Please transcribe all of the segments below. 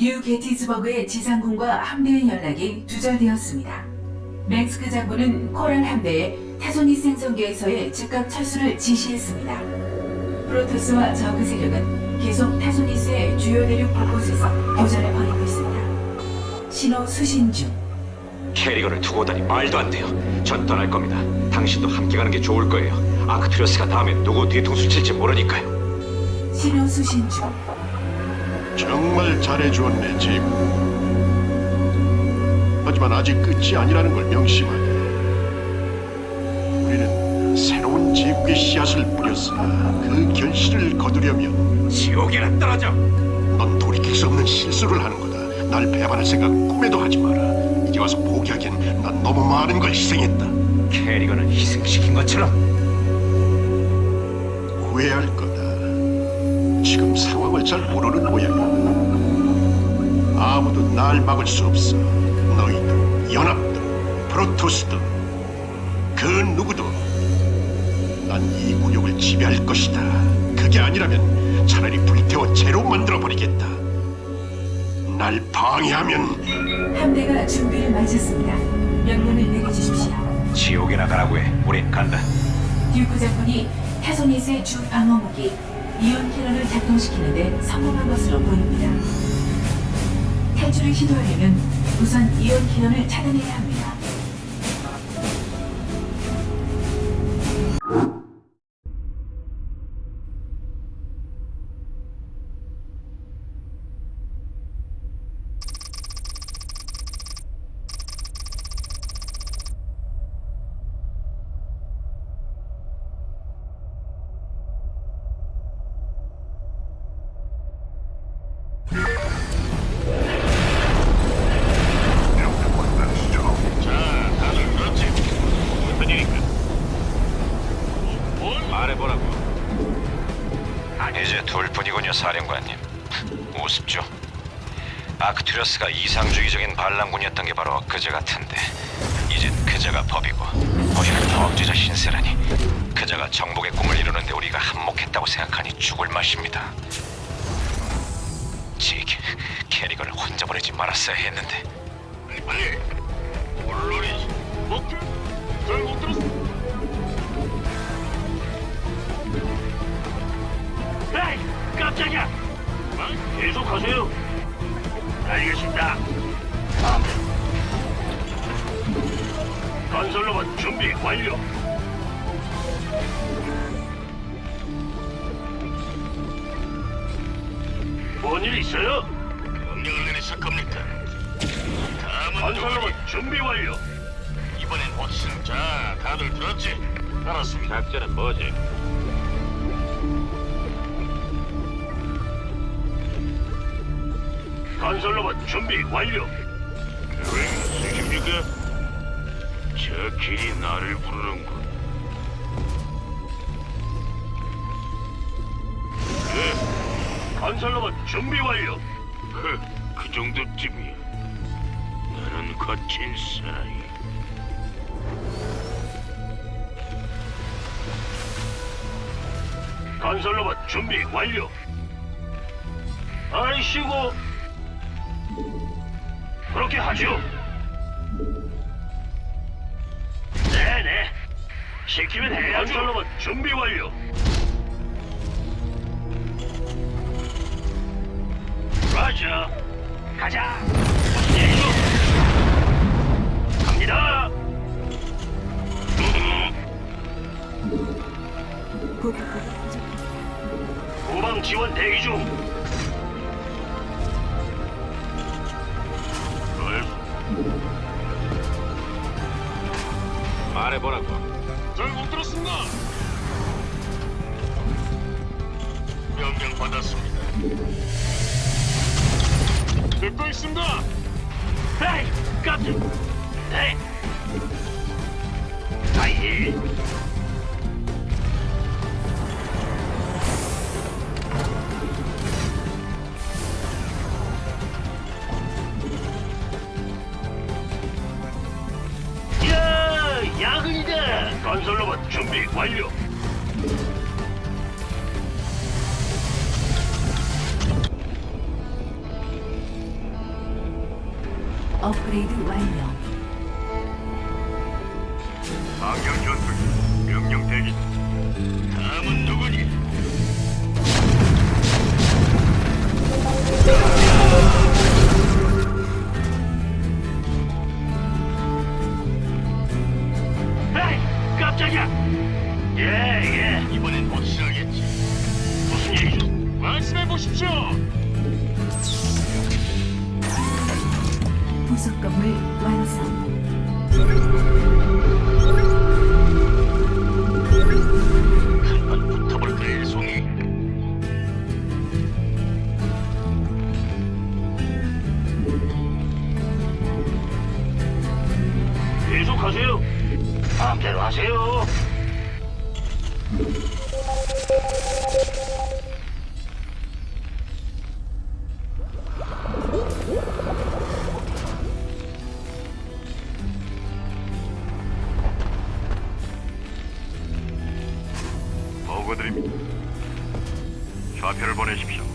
뉴 게티즈버그의 지상군과 함대의 연락이 두절되었습니다. 맥스크 장군은 코랄 함대에 타소니스 행성계에서의 즉각 철수를 지시했습니다. 프로토스와 저그 세력은 계속 타소니스의 주요 대륙 곳곳에서 교전을 벌이고 있습니다. 신호 수신 중. 캐리건을 두고 다니 말도 안 돼요. 전 떠날 겁니다. 당신도 함께 가는 게 좋을 거예요. 아크투리어스가 다음에 누구 뒤통수 칠지 모르니까요. 신호 수신 중. 정말 잘해주었네, 짐. 하지만 아직 끝이 아니라는 걸 명심하게. 우리는 새로운 제국의 씨앗을 뿌렸으나 그 결실을 거두려면 지옥에나 떨어져. 넌 돌이킬 수 없는 실수를 하는 거다. 날 배반할 생각 꿈에도 하지 마라. 이제 와서 포기하기엔 난 너무 많은 걸 희생했다. 캐리건을 희생시킨 것처럼 후회할 거다. 지금 상황을 잘 모르는 모양이야. 아무도 날 막을 수 없어. 너희도, 연합도, 프로토스도, 그 누구도. 난이 구역을 지배할 것이다. 그게 아니라면 차라리 불태워 재로 만들어 버리겠다. 날 방해하면 함대가 준비를 마쳤습니다. 명령을 내려주십시오. 지옥에 나 가라고 해. 우린 간다. 듀크 장군이 타소니스의 주 방어 무기 이온 캐논을 작동시키는 데 성공한 것으로 보입니다. 탈출을 시도하려면 우선 이온 캐논을 차단해야 합니다. 사령관님. 우습죠. 아크투리어스가 이상주의적인 반란군이었던 게 바로 그제 같은데 이젠 그제가 법이고 우리는 범죄자 신세라니 그제가 정복의 꿈을 이루는데 우리가 한몫했다고 생각하니 죽을 맛입니다. 지 캐리건을 혼자 보내지 말았어야 했는데 빨리 물론이지 목표 잘못 들었어 깜짝이야 어? 계속하세요 알겠습니다 건설로봇 준비 완료 뭔 일 있어요? 명령을 내리실 겁니까? 다음은 건설로봇 준비 완료 이번엔 보스 자 다들 들었지? 알았습니다 작전은 뭐지? 건설로봇 준비 완료. 계획 있으십니까? 저 길이 나를 부르는군. 네. 건설로봇 준비 완료. 그, 그 정도쯤이야. 나는 거친 사나이. 건설로봇 준비 완료. 아이씨고 그렇게 하죠. 네네. 시키면 해야죠. 건설로봇 준비 완료. 라자. 가자. 내리죠. 갑니다. 후방 지원 대기 중. 있습니다. 에이, 깜짝. 네. 아예. 야, 야근이다. 건설 로봇 준비 완료. 업그레이드 완료. 망령 전투기 명령 대기. 다음은 누구니? 깜짝이야. 예, 예. 이번엔 확실하겠지. 무슨 일이죠? 말씀해 보십시오. 부속 건물 완성. 계속하세요. 마음대로 하세요. 보고드립니다. 좌표를 보내십시오.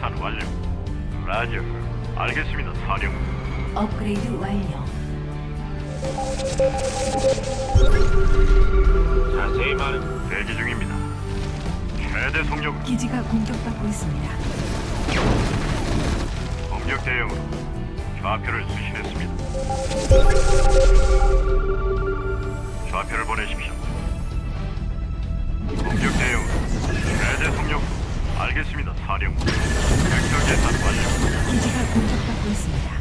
계산 완료. 라저 알겠습니다, 사령. 업그레이드 완료. 자세히 말해. 대기 중입니다. 최대 속력으로 기지가 공격받고 있습니다. 공격 대응으로 좌표를 수신했습니다. 좌표를 보내십시오. 공격 대응으로 최대 속력으로 알겠습니다, 사령. 벡터 계산 완료. 기지가 공격받고 있습니다.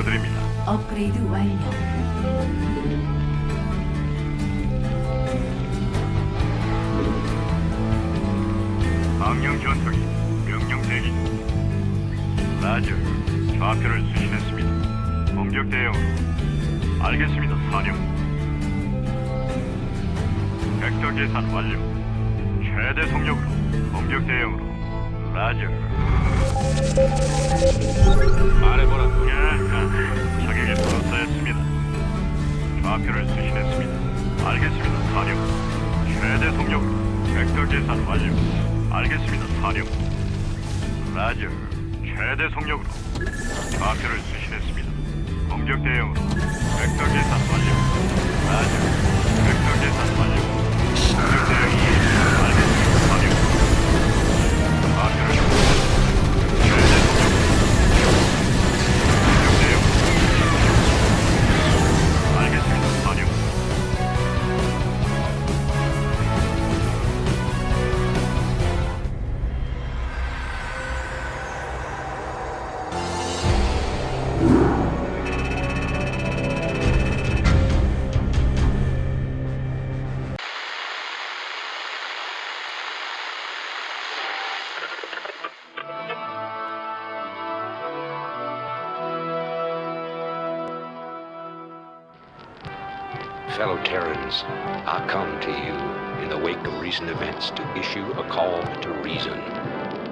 보고드립니다. 업그레이드 완료. 망령 전투기 명령 대기. 라저 좌표를 수신했습니다. 공격 대응으로 알겠습니다, 사령. 벡터 계산 완료. 최대 속력으로 공격 대응으로 라저. 말해보라. 적에게 불었사였습니다. 좌표를 수신했습니다. 알겠습니다, 사령. 최대 속력으로 벡터 계산 완료. 알겠습니다, 사령. 라저. 최대 속력으로 좌표를 수신했습니다. 공격 대응으로 벡터 계산 완료. 라저. 벡터 계산 완료. 공격 대응. Terrans, I come to you in the wake of recent events to issue a call to reason.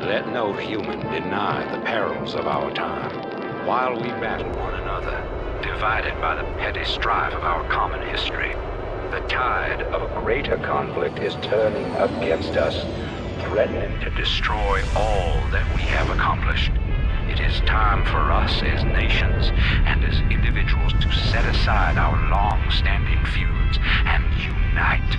Let no human deny the perils of our time. While we battle one another, divided by the petty strife of our common history, the tide of a greater conflict is turning against us, threatening to destroy all that we have accomplished. It is time for us as nations and as individuals to set aside our long-standing unite.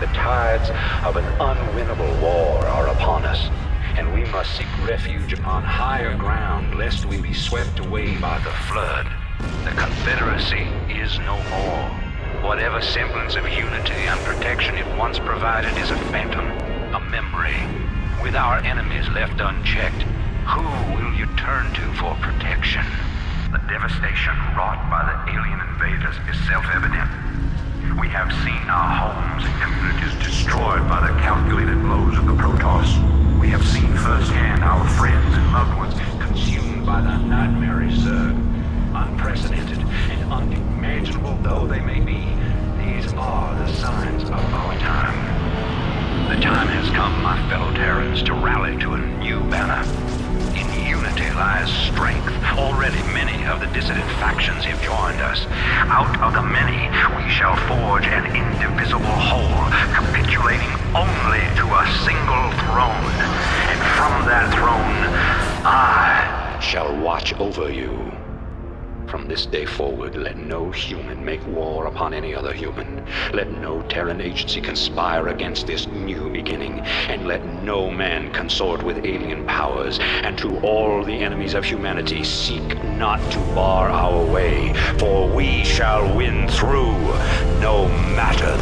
The tides of an unwinnable war are upon us, and we must seek refuge upon higher ground lest we be swept away by the flood. The Confederacy is no more. Whatever semblance of unity and protection it once provided is a phantom, a memory. With our enemies left unchecked, who will you turn to for protection? The devastation wrought by the alien invaders is self-evident. We have seen our homes and communities destroyed by the calculated blows of the Protoss. We have seen firsthand our friends and loved ones consumed by the nightmare Zerg. Unprecedented and unimaginable though they may be, these are the signs of our time. The time has come, my fellow Terrans, to rally to a new banner. Strength. Already many of the dissident factions have joined us. Out of the many, we shall forge an indivisible whole, capitulating only to a single throne. And from that throne, I shall watch over you. From this day forward, let no human make war upon any other human. Let no Terran agency conspire against this new beginning. And let no man consort with alien powers. And to all the enemies of humanity, seek not to bar our way, for we shall win through, no matter